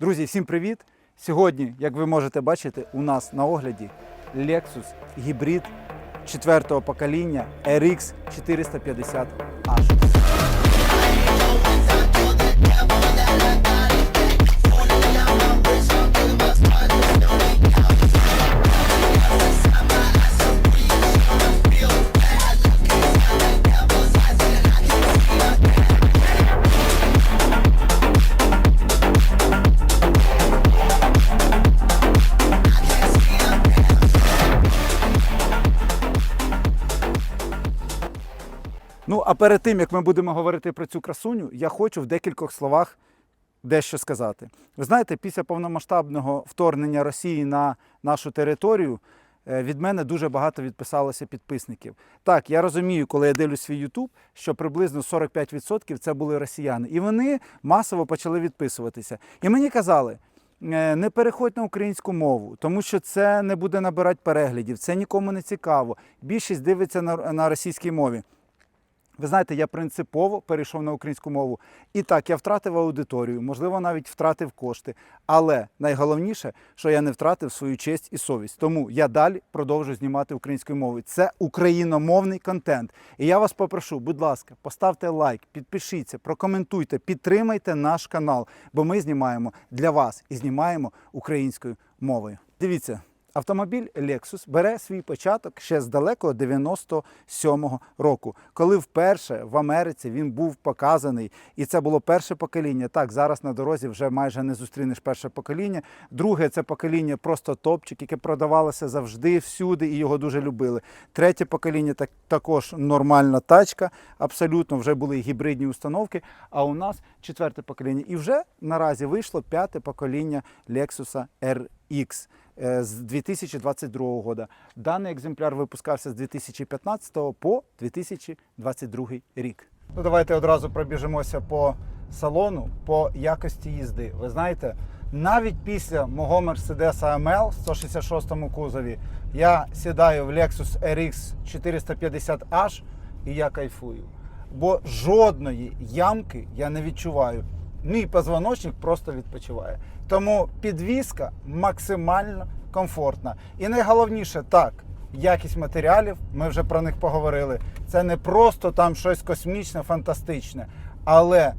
Друзі, всім привіт! Сьогодні, як ви можете бачити, у нас на огляді Lexus гібрид 4-го покоління RX 450H. А перед тим як ми будемо говорити про цю красуню, я хочу в декількох словах дещо сказати. Ви знаєте, після повномасштабного вторгнення Росії на нашу територію е, від мене дуже багато відписалося підписників. Так, я розумію, коли я дивлюсь свій YouTube, що приблизно 45% це були росіяни, і вони масово почали відписуватися. І мені казали. е, Не переходь на українську мову, тому що це не буде набирати переглядів, це нікому не цікаво. Більшість дивиться на, на російській мові. Ви знаєте, я принципово перейшов на українську мову. І так, я втратив аудиторію, можливо, навіть втратив кошти. Але найголовніше, що я не втратив свою честь і совість. Тому я далі продовжую знімати українською мовою. Це україномовний контент. І я вас попрошу, будь ласка, поставте лайк, підпишіться, прокоментуйте, підтримайте наш канал, бо ми знімаємо для вас і знімаємо українською мовою. Дивіться. Автомобіль Lexus бере свій початок ще з далекого 97-го року, коли вперше в Америці він був показаний, і це було перше покоління. Так, зараз на дорозі вже майже не зустрінеш перше покоління. Друге це покоління просто топчик, яке продавалося завжди, всюди, і його дуже любили. Третє покоління так, також нормальна тачка, абсолютно вже були гібридні установки. А у нас четверте покоління. І вже наразі вийшло п'яте покоління Lexus RX е, з 2022 року. Даний екземпляр випускався з 2015 по 2022 рік. Ну, давайте одразу пробіжимося по салону, по якості їзди. Ви знаєте, навіть після мого Mercedes AML в 166 кузові я сідаю в Lexus RX 450H і я кайфую. Бо жодної ямки я не відчуваю. Мій позвоночник просто відпочиває. Тому підвізка максимально комфортна. І найголовніше так, якість матеріалів, ми вже про них поговорили. Це не просто там щось космічне, фантастичне. Але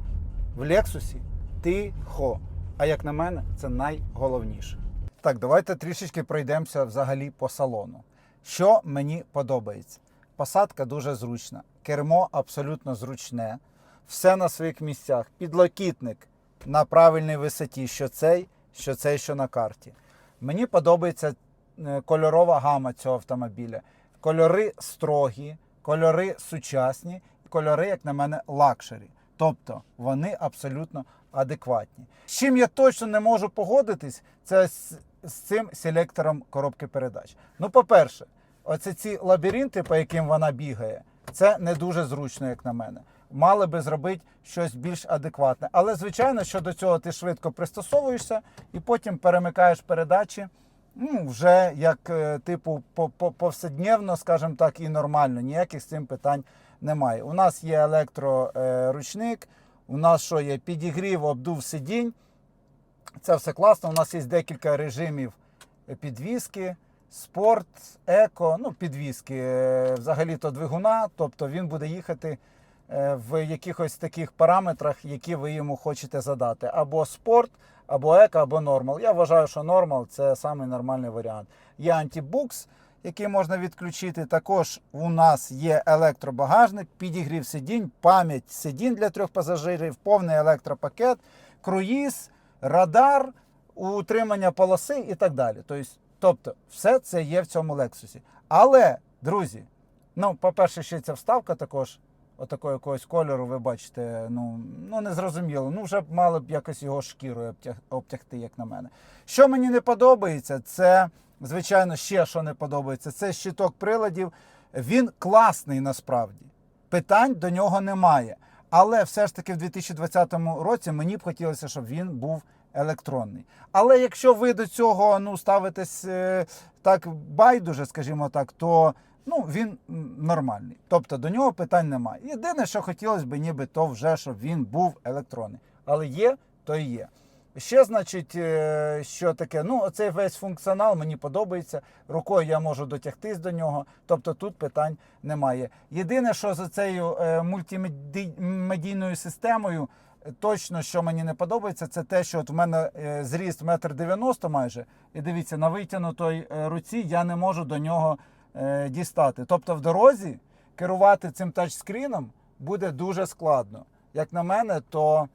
в Лексусі тихо. А як на мене, це найголовніше. Так, давайте трішечки пройдемося взагалі по салону. Що мені подобається? Посадка дуже зручна, кермо абсолютно зручне, все на своїх місцях. Підлокітник на правильній висоті, що цей, що цей, що на карті. Мені подобається е, кольорова гама цього автомобіля. Кольори строгі, кольори сучасні, кольори, як на мене, лакшері. Тобто вони абсолютно адекватні. З чим я точно не можу погодитись, це з, з цим селектором коробки передач. Ну, по-перше, оце ці лабіринти, по яким вона бігає, це не дуже зручно, як на мене. Мали би зробити щось більш адекватне. Але, звичайно, що до цього ти швидко пристосовуєшся і потім перемикаєш передачі. Ну, вже як е, типу по- по- повседневно, скажімо так, і нормально. Ніяких з цим питань немає. У нас є електроручник, у нас що є підігрів, обдув сидінь. Це все класно. У нас є декілька режимів підвіски, спорт, еко, ну, підвіски е, взагалі-то двигуна, тобто він буде їхати е, в якихось таких параметрах, які ви йому хочете задати. Або спорт, або еко, або нормал. Я вважаю, що нормал це самий нормальний варіант. Є антибукс, який можна відключити. Також у нас є електробагажник, підігрів сидінь, пам'ять сидінь для трьох пасажирів, повний електропакет, круїз, радар, утримання полоси і так далі. Тобто, тобто все це є в цьому Лексусі. Але, друзі, ну, по-перше, ще ця вставка також. Отакого якогось кольору, ви бачите, ну, ну не зрозуміло. Ну, вже б мали б якось його шкірою обтягти, як на мене. Що мені не подобається, це, звичайно, ще що не подобається, це щиток приладів. Він класний насправді. Питань до нього немає. Але все ж таки в 2020 році мені б хотілося, щоб він був електронний. Але якщо ви до цього ну, ставитесь е, так байдуже, скажімо так, то ну, він нормальний. Тобто до нього питань немає. Єдине, що хотілося б, ніби то вже, щоб він був електронний. Але є, то і є. Ще, значить, е, що таке? Ну, оцей весь функціонал мені подобається. Рукою я можу дотягтись до нього. Тобто тут питань немає. Єдине, що за цією е, мультимедійною системою, точно, що мені не подобається, це те, що от в мене е, зріст метр дев'яносто майже. І дивіться, на витягнутій е, руці я не можу до нього е, дістати. Тобто в дорозі керувати цим тачскріном буде дуже складно. Як на мене, то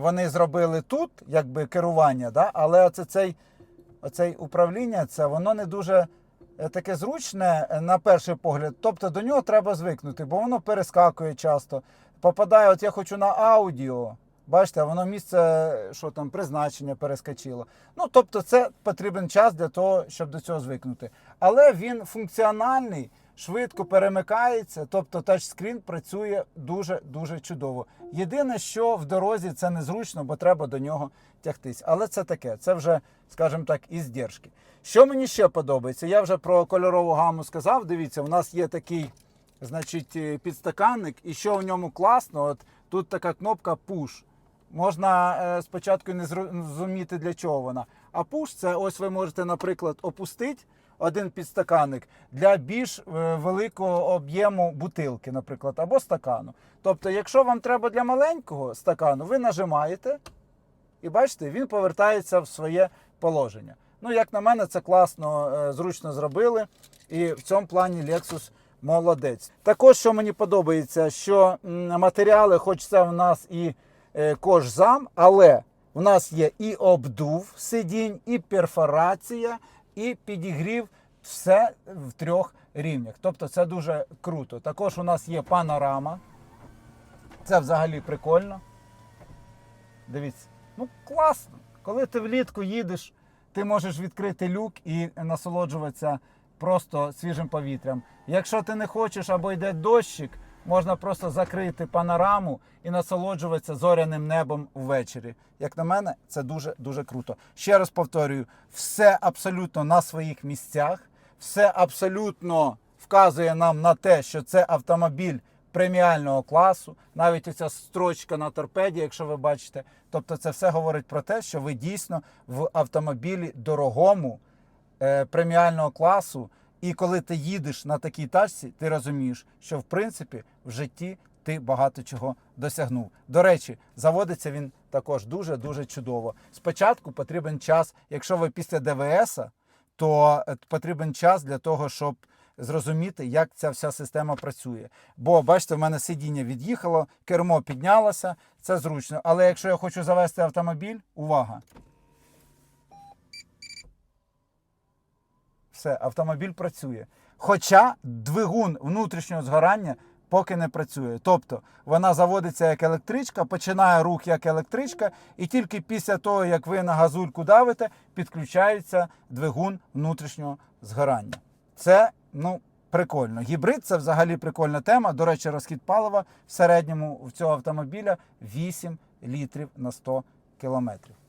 вони зробили тут якби керування, да? але оце цей, оцей управління, це воно не дуже таке зручне на перший погляд. Тобто до нього треба звикнути, бо воно перескакує часто. Попадає, от я хочу на аудіо. Бачите, воно місце, що там, призначення перескочило. Ну, тобто, це потрібен час для того, щоб до цього звикнути. Але він функціональний, швидко перемикається, тобто тачскрін працює дуже-дуже чудово. Єдине, що в дорозі це незручно, бо треба до нього тягтись. Але це таке, це вже, скажімо так, іздержки. Що мені ще подобається? Я вже про кольорову гаму сказав. Дивіться, у нас є такий значить, е, підстаканник, і що в ньому класно, от тут така кнопка Push. Можна е, спочатку не зрозуміти, для чого вона. А push це ось ви можете, наприклад, опустити один підстаканник для більш е, великого об'єму бутилки, наприклад, або стакану. Тобто, якщо вам треба для маленького стакану, ви нажимаєте, і бачите, він повертається в своє положення. Ну, як на мене, це класно, зручно зробили. І в цьому плані Lexus молодець. Також, що мені подобається, що матеріали, хоч це в нас і е, кожзам, але в нас є і обдув сидінь, і перфорація, і підігрів все в трьох рівнях. Тобто це дуже круто. Також у нас є панорама. Це взагалі прикольно. Дивіться, ну класно. Коли ти влітку їдеш, ти можеш відкрити люк і насолоджуватися просто свіжим повітрям. Якщо ти не хочеш або йде дощик, можна просто закрити панораму і насолоджуватися зоряним небом ввечері. Як на мене, це дуже дуже круто. Ще раз повторюю, все абсолютно на своїх місцях, все абсолютно вказує нам на те, що це автомобіль преміального класу, навіть оця строчка на торпеді, якщо ви бачите. Тобто, це все говорить про те, що ви дійсно в автомобілі дорогому преміального класу. І коли ти їдеш на такій тачці, ти розумієш, що в принципі в житті ти багато чого досягнув. До речі, заводиться він також дуже дуже чудово. Спочатку потрібен час, якщо ви після ДВС, то е, потрібен час для того, щоб зрозуміти, як ця вся система працює. Бо бачите, в мене сидіння від'їхало, кермо піднялося, це зручно. Але якщо я хочу завести автомобіль, увага! Все, автомобіль працює. Хоча двигун внутрішнього згорання поки не працює. Тобто вона заводиться як електричка, починає рух як електричка, і тільки після того, як ви на газульку давите, підключається двигун внутрішнього згорання. Це ну, прикольно. Гібрид це взагалі прикольна тема. До речі, розхід палива в середньому в цього автомобіля 8 літрів на 100 кілометрів.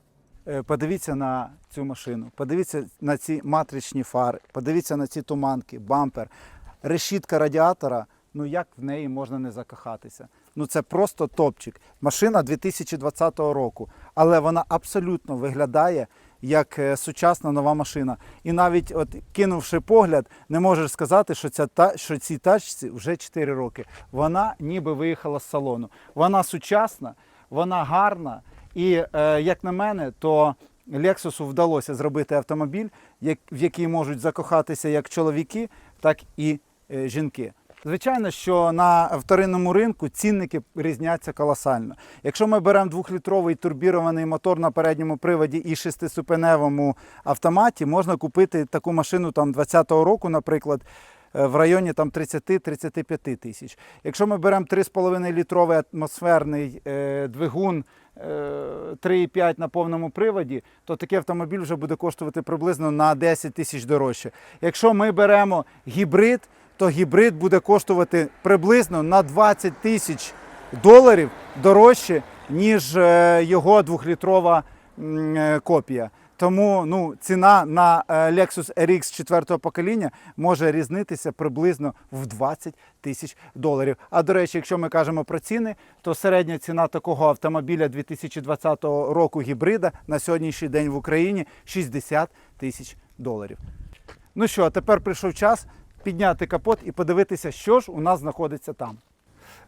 Е, Подивіться на цю машину, подивіться на ці матричні фари, подивіться на ці туманки, бампер, решітка радіатора. Ну як в неї можна не закохатися? Ну це просто топчик. Машина 2020 року, але вона абсолютно виглядає як е, сучасна нова машина. І навіть от кинувши погляд, не можеш сказати, що ця та що цій тачці вже 4 роки. Вона ніби виїхала з салону. Вона сучасна, вона гарна. І е, як на мене, то Lexus вдалося зробити автомобіль, в який можуть закохатися як чоловіки, так і е, жінки. Звичайно, що на вторинному ринку цінники різняться колосально. Якщо ми беремо двохлітровий турбірований мотор на передньому приводі і шестиступеневому автоматі, можна купити таку машину там 20-го року, наприклад, е, в районі там 30-35 тисяч. Якщо ми беремо 3,5 літровий атмосферний е, двигун 3,5 на повному приводі, то такий автомобіль вже буде коштувати приблизно на 10 тисяч дорожче. Якщо ми беремо гібрид, то гібрид буде коштувати приблизно на 20 тисяч доларів дорожче, ніж е, його двохлітрова е, копія. Тому ну, ціна на е, Lexus RX 4 покоління може різнитися приблизно в 20 тисяч доларів. А до речі, якщо ми кажемо про ціни, то середня ціна такого автомобіля 2020 року гібрида на сьогоднішній день в Україні 60 тисяч доларів. Ну що, а тепер прийшов час підняти капот і подивитися, що ж у нас знаходиться там.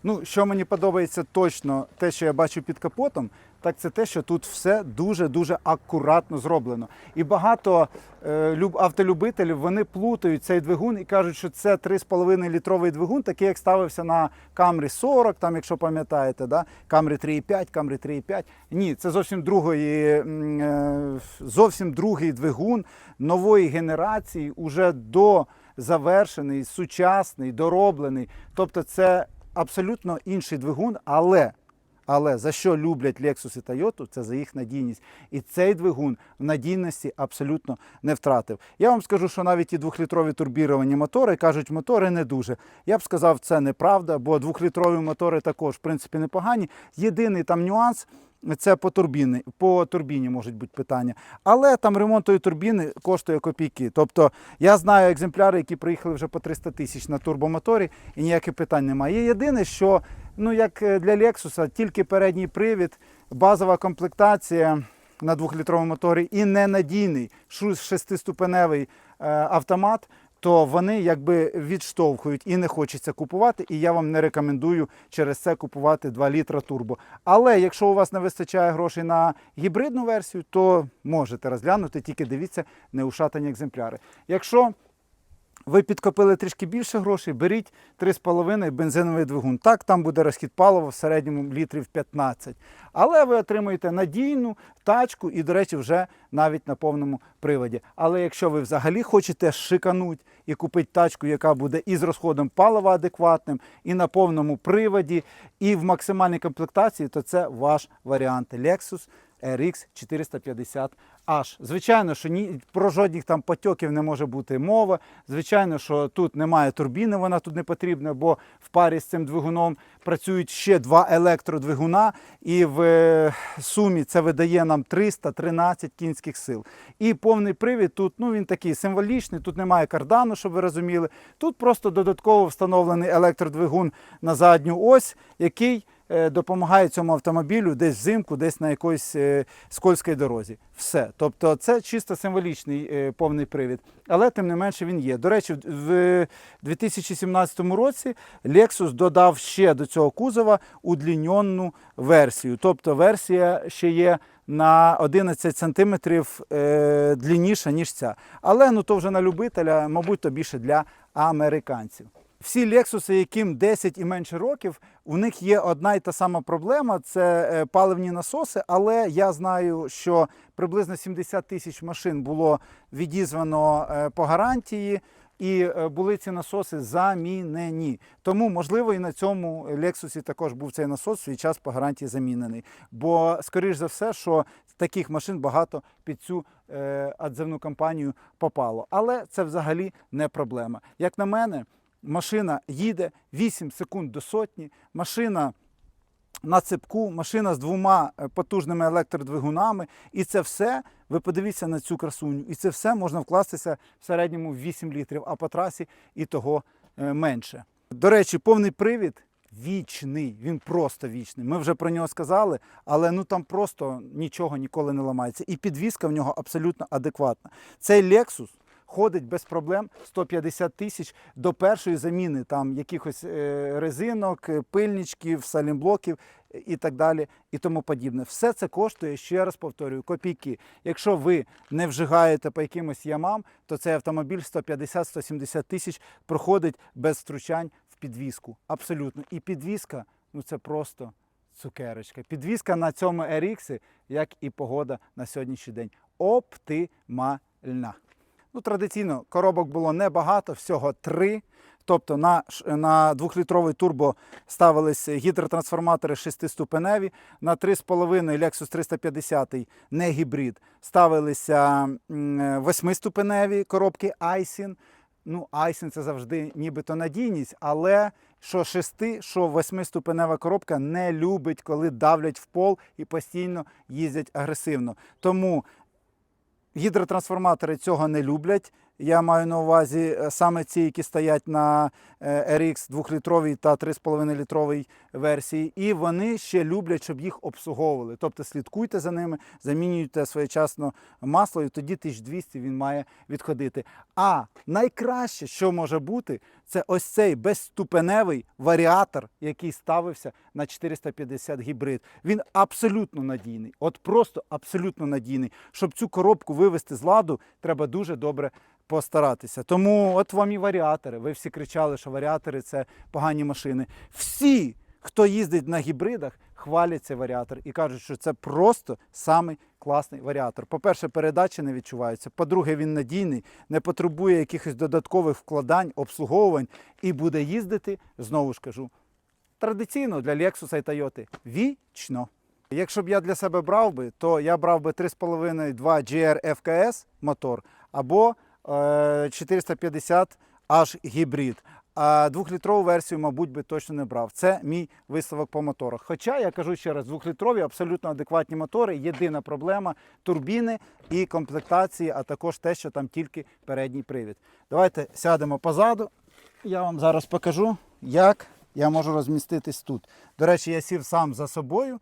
Ну, що мені подобається точно, те, що я бачу під капотом, так це те, що тут все дуже-дуже акуратно зроблено. І багато е, автолюбителів вони плутають цей двигун і кажуть, що це 3,5 літровий двигун, такий, як ставився на Camry 40, там, якщо пам'ятаєте, да? Camry 3,5, Camry 3,5. Ні, це зовсім другої, е, зовсім другий двигун нової генерації, уже до завершений, сучасний, дороблений. Тобто це абсолютно інший двигун, але, але за що люблять Lexus і Toyota, це за їх надійність. І цей двигун в надійності абсолютно не втратив. Я вам скажу, що навіть і двохлітрові турбіровані мотори кажуть, мотори не дуже. Я б сказав, це неправда, бо двохлітрові мотори також в принципі непогані. Єдиний там нюанс. Це по турбіні, по турбіні можуть бути питання. Але там ремонт тої турбіни коштує копійки. Тобто я знаю екземпляри, які приїхали вже по 300 тисяч на турбомоторі, і ніяких питань немає. Є єдине, що ну як е, для Lexus, тільки передній привід, базова комплектація на двохлітровому моторі і ненадійний шестиступеневий е, автомат. То вони якби відштовхують і не хочеться купувати, і я вам не рекомендую через це купувати 2 літра турбо. Але якщо у вас не вистачає грошей на гібридну версію, то можете розглянути, тільки дивіться неушатані екземпляри. Якщо ви підкопили трішки більше грошей, беріть 3,5 бензиновий двигун. Так, там буде розхід палива в середньому літрів 15. Але ви отримуєте надійну тачку і, до речі, вже навіть на повному приводі. Але якщо ви взагалі хочете шикануть і купити тачку, яка буде і з розходом палива адекватним, і на повному приводі, і в максимальній комплектації, то це ваш варіант Lexus RX 450H. Звичайно, що ні про жодних там потьоків не може бути мова. Звичайно, що тут немає турбіни, вона тут не потрібна, бо в парі з цим двигуном працюють ще два електродвигуна, і в е, сумі це видає нам 313 кінських сил. І повний привід тут ну він такий символічний, тут немає кардану, щоб ви розуміли. Тут просто додатково встановлений електродвигун на задню ось, який допомагає цьому автомобілю десь взимку, десь на якоїсь е, скользькій дорозі. Все. Тобто це чисто символічний е, повний привід, але тим не менше він є. До речі, в- в 2017 році Lexus додав ще до цього кузова удліньонну версію. Тобто версія ще є на 11 сантиметрів е, длінніша, ніж ця. Але ну то вже на любителя, мабуть, то більше для американців. Всі Lexus, яким 10 і менше років, у них є одна і та сама проблема це е, паливні насоси. Але я знаю, що приблизно 70 тисяч машин було відізвано е, по гарантії. І е, були ці насоси замінені. Тому, можливо, і на цьому Lexus також був цей насос в свій час по гарантії замінений. Бо, скоріш за все, що таких машин багато під цю адзивну компанію попало. Але це взагалі не проблема. Як на мене, машина їде 8 секунд до сотні, машина на цепку, машина з двома е, потужними електродвигунами. І це все, ви подивіться на цю красуню, і це все можна вкластися в середньому в 8 літрів, а по трасі і того е, менше. До речі, повний привід вічний, він просто вічний. Ми вже про нього сказали, але ну там просто нічого ніколи не ламається. І підвізка в нього абсолютно адекватна. Цей Lexus ходить без проблем 150 тисяч до першої заміни там якихось е, резинок, е, пильничків, салімблоків е, і так далі, і тому подібне. Все це коштує, ще раз повторюю, копійки. Якщо ви не вжигаєте по якимось ямам, то цей автомобіль 150-170 тисяч проходить без втручань в підвізку. Абсолютно. І підвізка, ну це просто цукерочка. Підвізка на цьому RX, як і погода на сьогоднішній день, оптимальна. Ну, традиційно коробок було небагато, всього три. Тобто на, на 2-літровий турбо ставились гідротрансформатори шестиступеневі, на 3,5 Lexus 350 не гібрид, ставилися восьмиступеневі коробки Aisin. Ну, Aisin це завжди нібито надійність, але що шести, що восьмиступенева коробка не любить, коли давлять в пол і постійно їздять агресивно. Тому Гідротрансформатори цього не люблять. Я маю на увазі е, саме ці, які стоять на е, RX 2-літровій та 3,5-літровій версії. І вони ще люблять, щоб їх обслуговували. Тобто слідкуйте за ними, замінюйте своєчасно масло, і тоді 1200 він має відходити. А найкраще, що може бути, це ось цей безступеневий варіатор, який ставився на 450 гібрид. Він абсолютно надійний, от просто абсолютно надійний. Щоб цю коробку вивести з ладу, треба дуже добре постаратися. Тому от вам і варіатори. Ви всі кричали, що варіатори це погані машини. Всі, хто їздить на гібридах, хвалять цей варіатор і кажуть, що це просто самий класний варіатор. По-перше, передачі не відчуваються. По-друге, він надійний, не потребує якихось додаткових вкладань, обслуговувань і буде їздити, знову ж кажу, традиційно для Lexus і Toyota вічно. Якщо б я для себе брав би, то я брав би 3,5 2 GR FKS мотор або е, 450 H гібрид. А двохлітрову версію, мабуть, би точно не брав. Це мій висновок по моторах. Хоча я кажу ще раз, двохлітрові абсолютно адекватні мотори. Єдина проблема турбіни і комплектації, а також те, що там тільки передній привід. Давайте сядемо позаду. Я вам зараз покажу, як я можу розміститись тут. До речі, я сів сам за собою.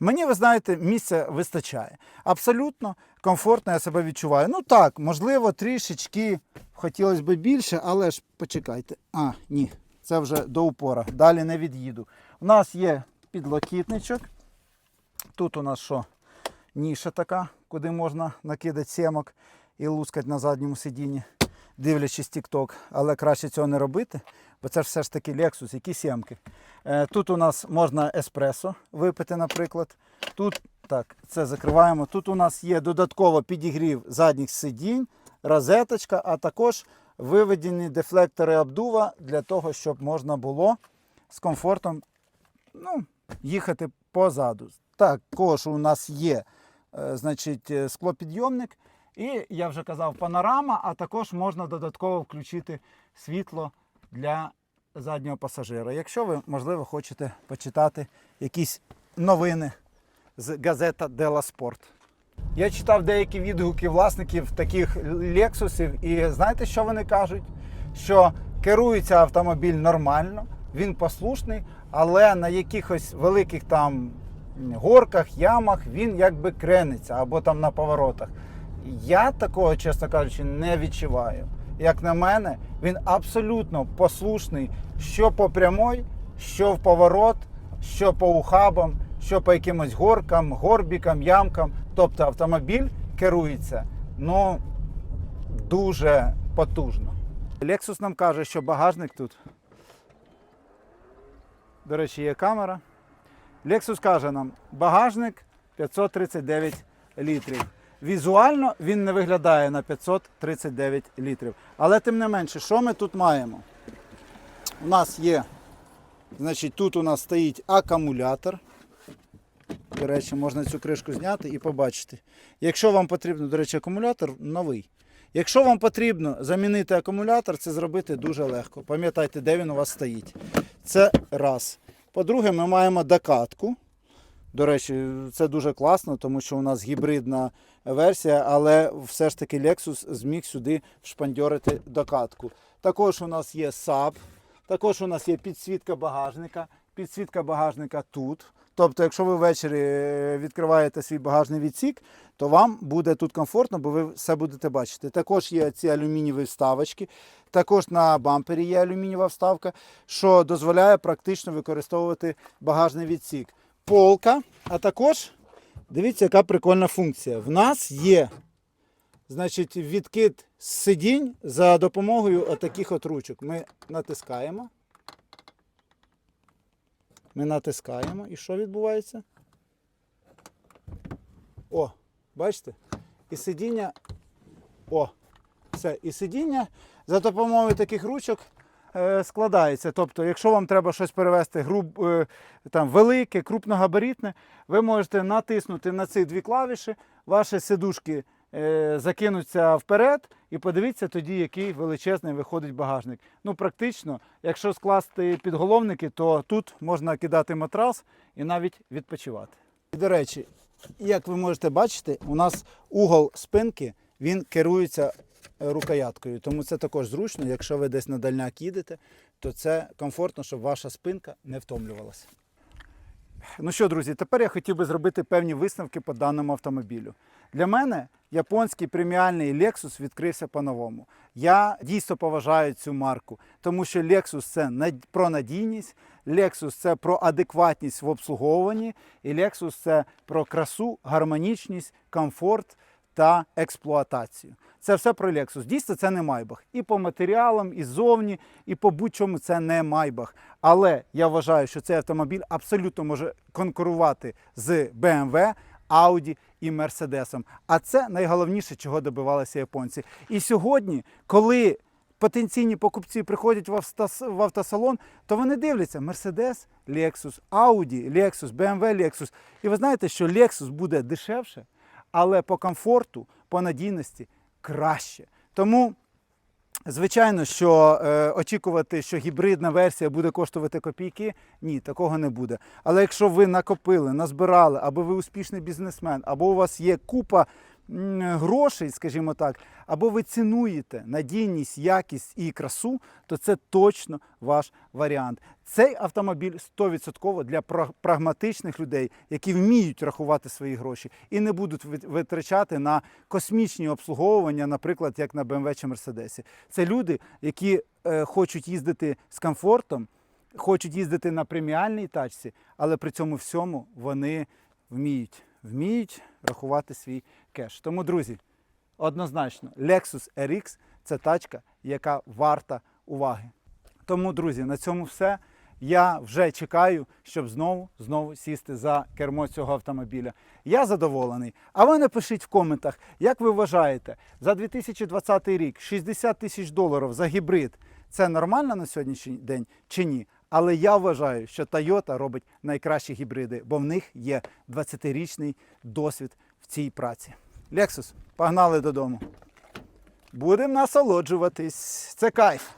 Мені, ви знаєте, місця вистачає. Абсолютно комфортно я себе відчуваю. Ну так, можливо, трішечки хотілося б більше, але ж почекайте. А, ні, це вже до упора. Далі не від'їду. У нас є підлокітничок. Тут у нас що? Ніша така, куди можна накидати сімок і лускати на задньому сидінні, дивлячись TikTok. Але краще цього не робити, бо це ж все ж таки Lexus, які сімки. Е, Тут у нас можна еспресо випити, наприклад. Тут так, це закриваємо. Тут у нас є додатково підігрів задніх сидінь, розеточка, а також виведені дефлектори обдува для того, щоб можна було з комфортом ну, їхати позаду. Також у нас є е, значить, е, склопідйомник. І я вже казав, панорама, а також можна додатково включити світло для заднього пасажира. Якщо ви, можливо, хочете почитати якісь новини з газета Дела Спорт. Я читав деякі відгуки власників таких лексусів, і знаєте, що вони кажуть? Що керується автомобіль нормально, він послушний, але на якихось великих там горках, ямах він якби крениться або там на поворотах. Я такого, чесно кажучи, не відчуваю. Як на мене, він абсолютно послушний, що по прямой, що в поворот, що по ухабам, що по якимось горкам, горбікам, ямкам. Тобто автомобіль керується ну, дуже потужно. Lexus нам каже, що багажник тут. До речі, є камера. Lexus каже нам, багажник 539 літрів. Візуально він не виглядає на 539 літрів. Але тим не менше, що ми тут маємо? У нас є, значить, тут у нас стоїть акумулятор. До речі, можна цю кришку зняти і побачити. Якщо вам потрібно, до речі, акумулятор новий. Якщо вам потрібно замінити акумулятор, це зробити дуже легко. Пам'ятайте, де він у вас стоїть. Це раз. По-друге, ми маємо докатку. До речі, це дуже класно, тому що у нас гібридна версія, але все ж таки Lexus зміг сюди вшпандьорити докатку. Також у нас є SAP, також у нас є підсвітка багажника. Підсвітка багажника тут. Тобто, якщо ви ввечері е, відкриваєте свій багажний відсік, то вам буде тут комфортно, бо ви все будете бачити. Також є ці алюмінієві вставочки. Також на бампері є алюмінієва вставка, що дозволяє практично використовувати багажний відсік. Полка, а також дивіться, яка прикольна функція. В нас є значить, відкид сидінь за допомогою отаких от ручок. Ми натискаємо. Ми натискаємо. І що відбувається? О, бачите? І сидіння. О, все. І сидіння за допомогою таких ручок е, складається. Тобто, якщо вам треба щось перевести груб, е, там, велике, крупногабаритне, ви можете натиснути на ці дві клавіші, ваші сидушки е, закинуться вперед, і подивіться тоді, який величезний виходить багажник. Ну, практично, якщо скласти підголовники, то тут можна кидати матрас і навіть відпочивати. І, до речі, як ви можете бачити, у нас угол спинки він керується е, рукояткою. Тому це також зручно. Якщо ви десь на дальняк їдете, то це комфортно, щоб ваша спинка не втомлювалася. Ну що, друзі, тепер я хотів би зробити певні висновки по даному автомобілю. Для мене японський преміальний Lexus відкрився по-новому. Я дійсно поважаю цю марку, тому що Lexus це про надійність, Lexus це про адекватність в обслуговуванні, і Lexus це про красу, гармонічність, комфорт та експлуатацію. Це все про Lexus. Дійсно, це не Майбах. І по матеріалам, і зовні, і по будь-чому це не Майбах. Але я вважаю, що цей автомобіль абсолютно може конкурувати з BMW, Audi і Mercedes. А це найголовніше, чого добивалися японці. І сьогодні, коли потенційні покупці приходять в, автосалон, то вони дивляться Mercedes, Lexus, Audi, Lexus, BMW, Lexus. І ви знаєте, що Lexus буде дешевше, але по комфорту, по надійності краще. Тому Звичайно, що е, очікувати, що гібридна версія буде коштувати копійки, ні, такого не буде. Але якщо ви накопили, назбирали, або ви успішний бізнесмен, або у вас є купа грошей, скажімо так, або ви цінуєте надійність, якість і красу, то це точно ваш варіант. Цей автомобіль 100% для прагматичних людей, які вміють рахувати свої гроші і не будуть витрачати на космічні обслуговування, наприклад, як на BMW чи Mercedes. Це люди, які е, хочуть їздити з комфортом, хочуть їздити на преміальній тачці, але при цьому всьому вони вміють, вміють рахувати свій кеш. Тому, друзі, однозначно, Lexus RX це тачка, яка варта уваги. Тому, друзі, на цьому все. Я вже чекаю, щоб знову знову сісти за кермо цього автомобіля. Я задоволений. А ви напишіть в коментах, як ви вважаєте, за 2020 рік 60 тисяч доларів за гібрид це нормально на сьогоднішній день чи ні? Але я вважаю, що Toyota робить найкращі гібриди, бо в них є 20-річний досвід в цій праці. Lexus, погнали додому. Будемо насолоджуватись. Це кайф.